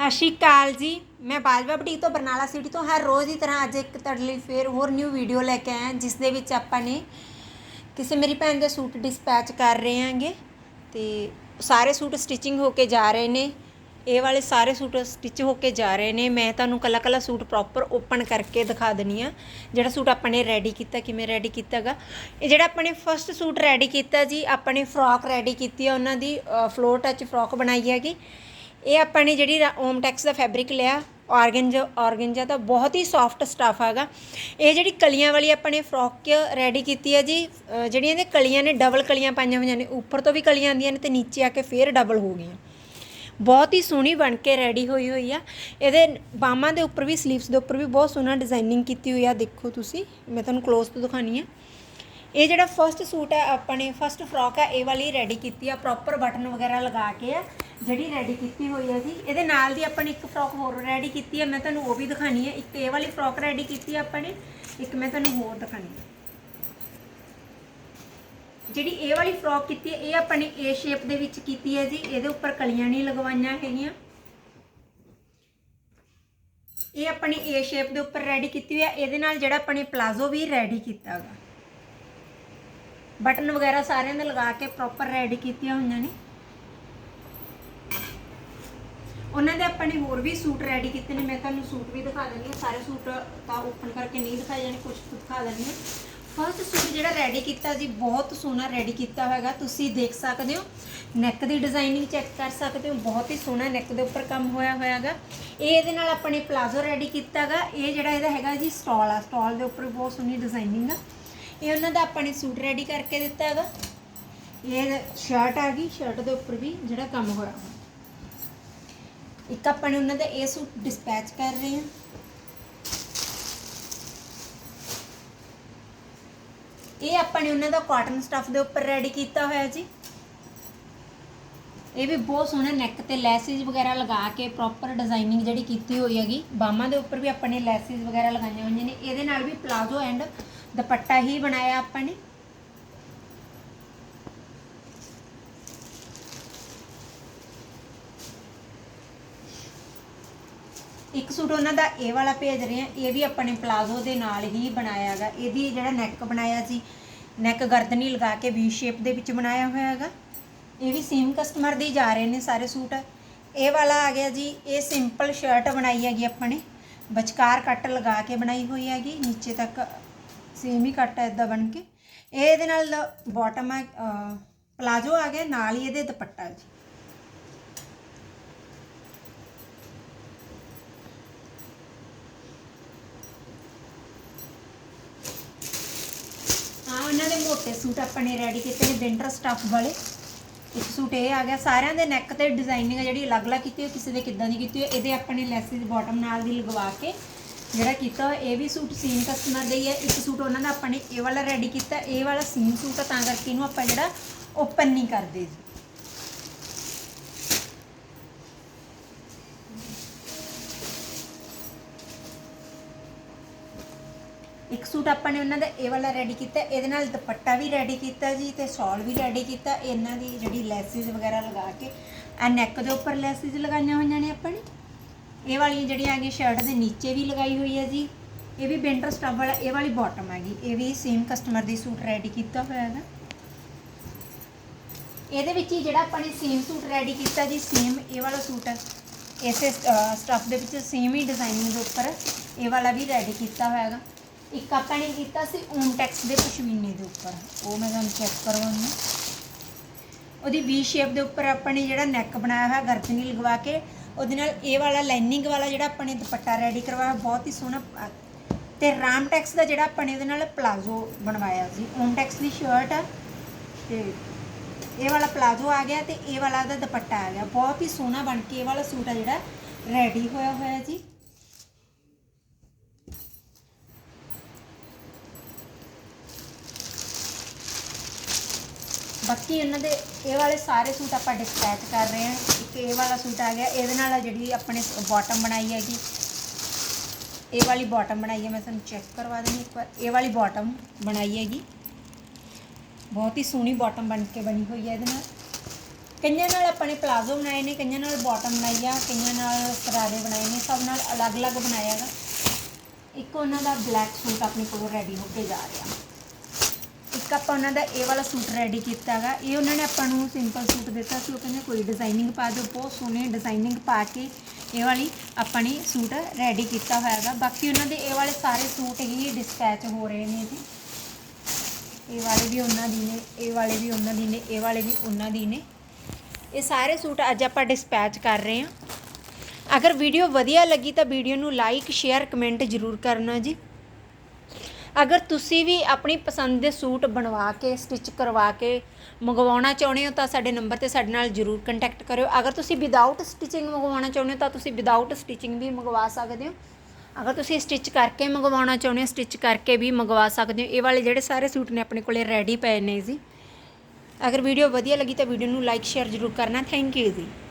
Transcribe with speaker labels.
Speaker 1: ਸਤਿ ਸ਼੍ਰੀ ਅਕਾਲ ਜੀ। ਮੈਂ ਬਾਜਵਾ ਬਟੀਕ ਤੋਂ ਬਰਨਾਲਾ ਸਿਟੀ ਤੋਂ ਹਰ ਰੋਜ਼ ਦੀ ਤਰ੍ਹਾਂ ਅੱਜ ਇੱਕ ਤੁਹਾਡੇ ਲਈ ਫੇਰ ਹੋਰ ਨਿਊ ਵੀਡੀਓ ਲੈ ਕੇ ਆਇਆ ਜਿਸ ਦੇ ਵਿੱਚ ਆਪਾਂ ਨੇ ਕਿਸੇ ਮੇਰੀ ਭੈਣ ਦੇ ਸੂਟ ਡਿਸਪੈਚ ਕਰ ਰਹੇ ਹਾਂਗੇ ਤੇ ਸਾਰੇ ਸੂਟ ਸਟਿਚਿੰਗ ਹੋ ਕੇ ਜਾ ਰਹੇ ਨੇ। ਇਹ ਵਾਲੇ ਸਾਰੇ ਸੂਟ ਸਟਿਚ ਹੋ ਕੇ ਜਾ ਰਹੇ ਨੇ। ਮੈਂ ਤੁਹਾਨੂੰ ਕੱਲਾ ਕੱਲਾ ਸੂਟ ਪ੍ਰੋਪਰ ਓਪਨ ਕਰਕੇ ਦਿਖਾ ਦਨੀ ਆ। ਜਿਹੜਾ ਸੂਟ ਆਪਾਂ ਨੇ ਰੈਡੀ ਕੀਤਾ, ਕਿਵੇਂ ਰੈਡੀ ਕੀਤਾਗਾ। ਇਹ ਜਿਹੜਾ ਆਪਾਂ ਨੇ ਫਰਸਟ ਸੂਟ ਰੈਡੀ ਕੀਤਾ ਜੀ, ਆਪਾਂ ਨੇ ਫਰੋਕ ਰੈਡੀ ਕੀਤੀ ਆ ਉਹਨਾਂ ਦੀ ਫਲੋਰ ਟੱਚ ਫਰੋਕ ਬਣਾਈ ਹੈਗੀ। ਇਹ ਆਪਾਂ ਨੇ ਜਿਹੜੀ ਓਮ ਟੈਕਸ ਦਾ ਫੈਬਰਿਕ ਲਿਆ ਆਰਗਨਜਾ ਆਰਗਨਜਾ ਦਾ ਬਹੁਤ ਹੀ ਸੌਫਟ ਸਟਫ ਹੈਗਾ। ਇਹ ਜਿਹੜੀ ਕਲੀਆਂ ਵਾਲੀ ਆਪਾਂ ਨੇ ਫਰੋਕ ਰੈਡੀ ਕੀਤੀ ਹੈ ਜੀ ਜਿਹੜੀਆਂ ਇਹਦੇ ਕਲੀਆਂ ਨੇ ਡਬਲ ਕਲੀਆਂ ਪਾਈਆਂ ਹੋਈਆਂ ਨੇ, ਉੱਪਰ ਤੋਂ ਵੀ ਕਲੀਆਂ ਆਉਂਦੀਆਂ ਨੇ ਤੇ ਨੀਚੇ ਆ ਕੇ ਫੇਰ ਡਬਲ ਹੋ ਗਈਆਂ। ਬਹੁਤ ਹੀ ਸੋਹਣੀ ਬਣ ਕੇ ਰੈਡੀ ਹੋਈ ਹੋਈ ਆ। ਇਹਦੇ ਬਾਹਾਂ ਦੇ ਉੱਪਰ ਵੀ ਸਲੀਵਸ ਦੇ ਉੱਪਰ ਵੀ ਬਹੁਤ ਸੋਹਣਾ ਡਿਜ਼ਾਈਨਿੰਗ ਕੀਤੀ ਹੋਈ ਆ, ਦੇਖੋ ਤੁਸੀਂ, ਮੈਂ ਤੁਹਾਨੂੰ ক্লোਜ਼ ਤੋਂ ਦਿਖਾਣੀ ਆ। ਇਹ ਜਿਹੜਾ ਫਰਸਟ ਸੂਟ ਹੈ, ਆਪਾਂ ਨੇ ਫਰਸਟ ਫਰੋਕ ਹੈ, ਇਹ ਵਾਲੀ ਰੈਡੀ ਕੀਤੀ ਆ ਪ੍ਰੋਪਰ ਬਟਨ ਵਗੈਰਾ ਲਗਾ ਕੇ ਆ। ਜਿਹੜੀ ਰੈਡੀ ਕੀਤੀ ਹੋਈ ਹੈ ਜੀ, ਇਹਦੇ ਨਾਲ ਦੀ ਆਪਾਂ ਨੇ ਇੱਕ ਫਰੋਕ ਹੋਰ ਰੈਡੀ ਕੀਤੀ ਹੈ ਮੈਂ ਤੁਹਾਨੂੰ ਉਹ ਵੀ ਦਿਖਾਣੀ ਹੈ ਇੱਕ ਇਹ ਵਾਲੀ ਫਰੋਕ ਰੈਡੀ ਕੀਤੀ ਹੈ ਆਪਾਂ ਨੇ, ਇੱਕ ਮੈਂ ਤੁਹਾਨੂੰ ਹੋਰ ਦਿਖਾਣੀ ਹੈ ਜਿਹੜੀ ਇਹ ਵਾਲੀ ਫਰੋਕ ਕੀਤੀ ਹੈ ਇਹ ਆਪਾਂ ਨੇ ਏ ਸ਼ੇਪ ਦੇ ਵਿੱਚ ਕੀਤੀ ਹੈ ਜੀ, ਇਹਦੇ ਉੱਪਰ ਕਲੀਆਂ ਨਹੀਂ ਲਗਵਾਈਆਂ ਹੈਗੀਆਂ। ਇਹ ਆਪਣੀ ਨੇ ਏ ਸ਼ੇਪ ਦੇ ਉੱਪਰ ਰੈਡੀ ਕੀਤੀ ਹੋਈ ਹੈ ਇਹਦੇ ਨਾਲ ਜਿਹੜਾ ਆਪਾਂ ਨੇ ਪਲਾਜ਼ੋ ਵੀ ਰੈਡੀ ਕੀਤਾ ਹੈਗਾ ਬਟਨ ਵਗੈਰਾ ਸਾਰਿਆਂ ਦੇ ਲਗਾ ਕੇ ਪ੍ਰੋਪਰ ਰੈਡੀ ਕੀਤੀਆਂ ਹੋਈਆਂ ਨੇ। ਉਹਨਾਂ ਦੇ ਆਪਾਂ ਨੇ ਹੋਰ ਵੀ ਸੂਟ ਰੈਡੀ ਕੀਤੇ ਨੇ, ਮੈਂ ਤੁਹਾਨੂੰ ਸੂਟ ਵੀ ਦਿਖਾ ਦਿੰਦੀ ਹਾਂ। ਸਾਰੇ ਸੂਟ ਤਾਂ ਓਪਨ ਕਰਕੇ ਨਹੀਂ ਦਿਖਾਏ ਜਾਣੇ ਕੁਝ ਦਿਖਾ ਦਿੰਦੀ ਹਾਂ। ਫਸਟ ਸੂਟ ਜਿਹੜਾ ਰੈਡੀ ਕੀਤਾ ਜੀ, ਬਹੁਤ ਸੋਹਣਾ ਰੈਡੀ ਕੀਤਾ ਹੋਏਗਾ ਤੁਸੀਂ ਦੇਖ ਸਕਦੇ ਹੋ ਨੈਕ ਦੀ ਡਿਜ਼ਾਈਨਿੰਗ ਚੈੱਕ ਕਰ ਸਕਦੇ ਹੋ। ਬਹੁਤ ਹੀ ਸੋਹਣਾ ਨੈਕ ਦੇ ਉੱਪਰ ਕੰਮ ਹੋਇਆ ਹੋਇਆਗਾ ਇਹ ਇਹਦੇ ਨਾਲ ਆਪਣੇ ਪਲਾਜ਼ੋ ਰੈਡੀ ਕੀਤਾਗਾ ਇਹ ਜਿਹੜਾ ਇਹਦਾ ਹੈਗਾ ਜੀ ਸਟਾਲ ਆ। ਸਟਾਲ ਦੇ ਉੱਪਰ ਬਹੁਤ ਸੋਹਣੀ ਡਿਜ਼ਾਈਨਿੰਗ ਆ। ਇਹ ਉਹਨਾਂ ਦਾ ਆਪਾਂ ਨੇ ਸੂਟ ਰੈਡੀ ਕਰਕੇ ਦਿੱਤਾ ਹੈਗਾ। ਇਹ ਸ਼ਰਟ ਆ ਗਈ। ਸ਼ਰਟ ਦੇ ਉੱਪਰ ਵੀ ਜਿਹੜਾ ਕੰਮ ਹੋਇਆ ਹੋਇਆ। ਇੱਕ ਆਪਾਂ ਨੇ ਉਹਨਾਂ ਦਾ ਇਹ ਸੂਟ ਡਿਸਪੈਚ ਕਰ ਰਹੇ ਹਾਂ। ਇਹ ਆਪਾਂ ਨੇ ਉਹਨਾਂ ਦਾ ਕਾਟਨ ਸਟਫ ਦੇ ਉੱਪਰ ਰੈਡੀ ਕੀਤਾ ਹੋਇਆ ਜੀ। ਇਹ ਵੀ ਬਹੁਤ ਸੋਹਣਾ ਨੈਕ ਤੇ ਲੈਸਿਸ ਵਗੈਰਾ ਲਗਾ ਕੇ ਪ੍ਰੋਪਰ ਡਿਜ਼ਾਈਨਿੰਗ ਜਿਹੜੀ ਕੀਤੀ ਹੋਈ ਹੈਗੀ। ਬਾਹਾਂ ਦੇ ਉੱਪਰ ਵੀ ਆਪਾਂ ਨੇ ਲੈਸਿਸ ਵਗੈਰਾ ਲਗਾਈਆਂ ਹੋਈਆਂ ਨੇ। ਇਹਦੇ ਨਾਲ ਵੀ ਪਲਾਜ਼ੋ ਐਂਡ ਦੁਪੱਟਾ ਹੀ ਬਣਾਇਆ ਆਪਾਂ ਨੇ। ਇੱਕ ਸੂਟ ਉਹਨਾਂ ਦਾ ਇਹ ਵਾਲਾ ਭੇਜ ਰਹੇ ਆ, ਇਹ ਵੀ ਆਪਣੇ ਪਲਾਜ਼ੋ ਦੇ ਨਾਲ ਹੀ ਬਣਾਇਆ ਹੈਗਾ। ਇਹਦੀ ਜਿਹੜਾ ਨੈਕ ਬਣਾਇਆ ਸੀ ਨੈਕ ਗਰਦਨੀ ਲਗਾ ਕੇ ਵੀ ਸ਼ੇਪ ਦੇ ਵਿੱਚ ਬਣਾਇਆ ਹੋਇਆ ਹੈਗਾ। ਇਹ ਵੀ ਸੇਮ ਕਸਟਮਰ ਦੇ ਜਾ ਰਹੇ ਨੇ ਸਾਰੇ ਸੂਟ। ਇਹ ਵਾਲਾ ਆ ਗਿਆ ਜੀ, ਇਹ ਸਿੰਪਲ ਸ਼ਰਟ ਬਣਾਈ ਹੈਗੀ ਆਪਾਂ ਨੇ ਵਿਚਕਾਰ ਕੱਟ ਲਗਾ ਕੇ ਬਣਾਈ ਹੋਈ ਹੈਗੀ, ਨੀਚੇ ਤੱਕ ਸੇਮ ਹੀ ਕੱਟ ਇਦਾਂ ਬਣ ਕੇ। ਇਹ ਇਹਦੇ ਨਾਲ ਬਾਟਮ ਆ ਪਲਾਜ਼ੋ ਆ ਗਿਆ, ਨਾਲ ਹੀ ਇਹਦੇ ਦੁਪੱਟਾ ਜੀ ਆ ਉਹਨਾਂ ਦੇ ਮੋٹے ਸੂਟ ਆਪਾਂ ਨੇ ਰੈਡੀ ਕੀਤੇ ਨੇ ਵਿੰਟਰ ਸਟਫ ਵਾਲੇ। ਇੱਕ ਸੂਟ ਇਹ ਆ ਗਿਆ ਸਾਰਿਆਂ ਦੇ ਨੈਕ ਤੇ ਡਿਜ਼ਾਈਨਿੰਗ ਜਿਹੜੀ ਅਲੱਗ-ਅਲੱਗ ਕੀਤੀ ਹੋਈ ਕਿਸੇ ਦੇ ਕਿੱਦਾਂ ਦੀ ਕੀਤੀ ਹੋਈ ਇਹਦੇ ਆਪਾਂ ਨੇ ਲੈਸਿਸ ਬਾਟਮ ਨਾਲ ਦੀ ਲਗਵਾ ਕੇ ਜਿਹੜਾ ਕੀਤਾ ਹੋਇਆ, ਇਹ ਵੀ ਸੂਟ ਸੀਨ ਕਸਟਮਰ ਦੇ ਹੀ ਹੈ ਇੱਕ ਸੂਟ ਉਹਨਾਂ ਦਾ ਆਪਾਂ ਨੇ ਇਹ ਵਾਲਾ ਰੈਡੀ ਕੀਤਾ ਇਹ ਵਾਲਾ ਸੀਨ ਸੂਟ ਆ ਤਾਂ ਕਰਕੇ ਇਹਨੂੰ ਆਪਾਂ ਜਿਹੜਾ ਓਪਨ ਨਹੀਂ ਕਰਦੇ ਜੀ। ਇੱਕ ਸੂਟ ਆਪਾਂ ਨੇ ਉਹਨਾਂ ਦਾ ਇਹ ਵਾਲਾ ਰੈਡੀ ਕੀਤਾ, ਇਹਦੇ ਨਾਲ ਦੁਪੱਟਾ ਵੀ ਰੈਡੀ ਕੀਤਾ ਜੀ ਤੇ ਸ਼ਾਲ ਵੀ ਰੈਡੀ ਕੀਤਾ, ਇਹਨਾਂ ਦੀ ਜਿਹੜੀ ਲੈਸਿਸ ਵਗੈਰਾ ਲਗਾ ਕੇ ਆ ਨੈਕ ਦੇ ਉੱਪਰ ਲੈਸਿਸ ਲਗਾਈਆਂ ਹੋਈਆਂ ਨੇ ਆਪਾਂ ਨੇ। ਇਹ ਵਾਲੀਆਂ ਜਿਹੜੀਆਂ ਹੈਗੀਆਂ ਸ਼ਰਟ ਦੇ ਨੀਚੇ ਵੀ ਲਗਾਈ ਹੋਈ ਹੈ ਜੀ। ਇਹ ਵੀ ਵਿੰਟਰ ਸਟਫ ਵਾਲਾ, ਇਹ ਵਾਲੀ ਬਾਟਮ ਹੈਗੀ। ਇਹ ਵੀ ਸੇਮ ਕਸਟਮਰ ਦੀ ਸੂਟ ਰੈਡੀ ਕੀਤਾ ਹੋਇਆ ਹੈਗਾ। ਇਹਦੇ ਵਿੱਚ ਹੀ ਜਿਹੜਾ ਆਪਾਂ ਨੇ ਸੇਮ ਸੂਟ ਰੈਡੀ ਕੀਤਾ ਜੀ ਸੇਮ ਇਹ ਵਾਲਾ ਸੂਟ ਹੈ। ਇਸੇ ਸਟੱਫ ਦੇ ਵਿੱਚ ਸੇਮ ਹੀ ਡਿਜ਼ਾਈਨਿੰਗ ਦੇ ਉੱਪਰ ਇਹ ਵਾਲਾ ਵੀ ਰੈਡੀ ਕੀਤਾ ਹੋਇਆ ਹੈਗਾ। ਇੱਕ ਆਪਾਂ ਨੇ ਕੀਤਾ ਸੀ ਓਮ ਟੈਕਸ ਦੇ ਪਸ਼ਮੀਨੇ ਦੇ ਉੱਪਰ। ਉਹ ਮੈਂ ਤੁਹਾਨੂੰ ਚੈੱਕ ਕਰਵਾਉਣੀ ਉਹਦੀ ਵੀ ਸ਼ੇਪ ਦੇ ਉੱਪਰ ਆਪਾਂ ਨੇ ਜਿਹੜਾ ਨੈਕ ਬਣਾਇਆ ਹੋਇਆ ਗਰਦਨੀ ਲਗਵਾ ਕੇ ਉਹਦੇ ਨਾਲ ਇਹ ਵਾਲਾ ਲਾਈਨਿੰਗ ਵਾਲਾ ਜਿਹੜਾ ਆਪਾਂ ਨੇ ਦੁਪੱਟਾ ਰੈਡੀ ਕਰਵਾਇਆ ਬਹੁਤ ਹੀ ਸੋਹਣਾ ਅ, ਤੇ ਰਾਮ ਟੈਕਸ ਦਾ ਜਿਹੜਾ ਆਪਾਂ ਨੇ ਉਹਦੇ ਨਾਲ ਪਲਾਜ਼ੋ ਬਣਵਾਇਆ ਸੀ। ਓਮ ਟੈਕਸ ਦੀ ਸ਼ਰਟ ਆ ਤੇ ਇਹ ਵਾਲਾ ਪਲਾਜ਼ੋ ਆ ਗਿਆ ਤੇ ਇਹ ਵਾਲਾ ਦਾ ਦੁਪੱਟਾ ਆ ਗਿਆ। ਬਹੁਤ ਹੀ ਸੋਹਣਾ ਬਣ ਕੇ ਇਹ ਵਾਲਾ ਸੂਟ ਆ ਜਿਹੜਾ ਰੈਡੀ ਹੋਇਆ ਹੋਇਆ ਜੀ। ਬਾਕੀ ਇਹਨਾਂ ਦੇ, ਇਹ ਵਾਲੇ ਸਾਰੇ ਸੂਟ ਆਪਾਂ ਡਿਸਪੈਚ ਕਰ ਰਹੇ ਹਾਂ। ਇੱਕ ਇਹ ਵਾਲਾ ਸੂਟ ਆ ਗਿਆ। ਇਹਦੇ ਨਾਲ ਆ ਜਿਹੜੀ ਆਪਣੇ ਬਾਟਮ ਬਣਾਈ ਹੈਗੀ। ਇਹ ਵਾਲੀ ਬਾਟਮ ਬਣਾਈ ਹੈ, ਮੈਂ ਤੁਹਾਨੂੰ ਚੈੱਕ ਕਰਵਾ ਦਿੰਦੀ ਇੱਕ ਵਾਰ। ਇਹ ਵਾਲੀ ਬਾਟਮ ਬਣਾਈ ਹੈਗੀ। ਬਹੁਤ ਹੀ ਸੋਹਣੀ ਬਾਟਮ ਬਣ ਕੇ ਬਣੀ ਹੋਈ ਹੈ ਇਹਦੇ ਨਾਲ। ਕਈਆਂ ਨਾਲ ਆਪਣੇ ਪਲਾਜ਼ੋ ਬਣਾਏ ਨੇ, ਕਈਆਂ ਨਾਲ ਬਾਟਮ ਬਣਾਈ ਆ, ਕਈਆਂ ਨਾਲ ਸਰਾਰੇ ਬਣਾਏ ਨੇ, ਸਭ ਨਾਲ ਅਲੱਗ-ਅਲੱਗ ਬਣਾਇਆ ਹੈਗਾ। ਇੱਕ ਉਹਨਾਂ ਦਾ ਬਲੈਕ ਸੂਟ ਆਪਣੇ ਕੋਲ ਰੈਡੀ ਹੋ ਕੇ ਜਾ ਰਿਹਾ। ਇੱਕ ਆਪਾਂ ਉਹਨਾਂ ਦਾ ਇਹ ਵਾਲਾ ਸੂਟ ਰੈਡੀ ਕੀਤਾ ਹੈਗਾ ਇਹ ਉਹਨਾਂ ਨੇ ਆਪਾਂ ਨੂੰ ਸਿੰਪਲ ਸੂਟ ਦਿੱਤਾ ਸੀ। ਉਹ ਕਹਿੰਦੇ ਕੋਈ ਡਿਜ਼ਾਈਨਿੰਗ ਪਾ ਦਿਓ, ਬਹੁਤ ਸੋਹਣੇ ਡਿਜ਼ਾਈਨਿੰਗ ਪਾ ਕੇ ਇਹ ਵਾਲੀ ਆਪਾਂ ਨੇ ਸੂਟ ਰੈਡੀ ਕੀਤਾ ਹੋਇਆ ਹੈਗਾ ਬਾਕੀ ਉਹਨਾਂ ਦੇ ਇਹ ਵਾਲੇ ਸਾਰੇ ਸੂਟ ਹੀ ਡਿਸਪੈਚ ਹੋ ਰਹੇ ਨੇ ਜੀ। ਇਹ ਵਾਲੇ ਵੀ ਉਹਨਾਂ ਦੀ ਨੇ, ਇਹ ਵਾਲੇ ਵੀ ਉਹਨਾਂ ਦੀ ਨੇ, ਇਹ ਵਾਲੇ ਵੀ ਉਹਨਾਂ ਦੀ ਨੇ। ਇਹ ਸਾਰੇ ਸੂਟ ਅੱਜ ਆਪਾਂ ਡਿਸਪੈਚ ਕਰ ਰਹੇ ਹਾਂ। ਅਗਰ ਵੀਡੀਓ ਵਧੀਆ ਲੱਗੀ ਤਾਂ ਵੀਡੀਓ ਨੂੰ ਲਾਈਕ ਸ਼ੇਅਰ ਕਮੈਂਟ ਜ਼ਰੂਰ ਕਰਨਾ ਜੀ। ਅਗਰ ਤੁਸੀਂ ਵੀ ਆਪਣੀ ਪਸੰਦ ਦੇ ਸੂਟ ਬਣਵਾ ਕੇ ਸਟਿਚ ਕਰਵਾ ਕੇ ਮੰਗਵਾਉਣਾ ਚਾਹੁੰਦੇ ਹੋ ਤਾਂ ਸਾਡੇ ਨੰਬਰ ਤੇ ਸਾਡੇ ਨਾਲ ਜਰੂਰ ਕੰਟੈਕਟ ਕਰਿਓ। ਅਗਰ ਤੁਸੀਂ ਵਿਦਆਊਟ ਸਟਿਚਿੰਗ ਮੰਗਵਾਉਣਾ ਚਾਹੁੰਦੇ ਹੋ ਤਾਂ ਤੁਸੀਂ ਵਿਦਆਊਟ ਸਟਿਚਿੰਗ ਵੀ ਮੰਗਵਾ ਸਕਦੇ ਹੋ। ਅਗਰ ਤੁਸੀਂ ਸਟਿਚ ਕਰਕੇ ਮੰਗਵਾਉਣਾ ਚਾਹੁੰਦੇ ਹੋ ਸਟਿਚ ਕਰਕੇ ਵੀ ਮੰਗਵਾ ਸਕਦੇ ਹੋ। ਇਹ ਵਾਲੇ ਜਿਹੜੇ ਸਾਰੇ ਸੂਟ ਨੇ ਆਪਣੇ ਕੋਲੇ ਰੈਡੀ ਪਏ ਨੇ ਜੀ। ਅਗਰ ਵੀਡੀਓ ਵਧੀਆ ਲੱਗੀ ਤਾਂ ਵੀਡੀਓ ਨੂੰ ਲਾਈਕ ਸ਼ੇਅਰ ਜ਼ਰੂਰ ਕਰਨਾ। ਥੈਂਕ ਯੂ ਜੀ।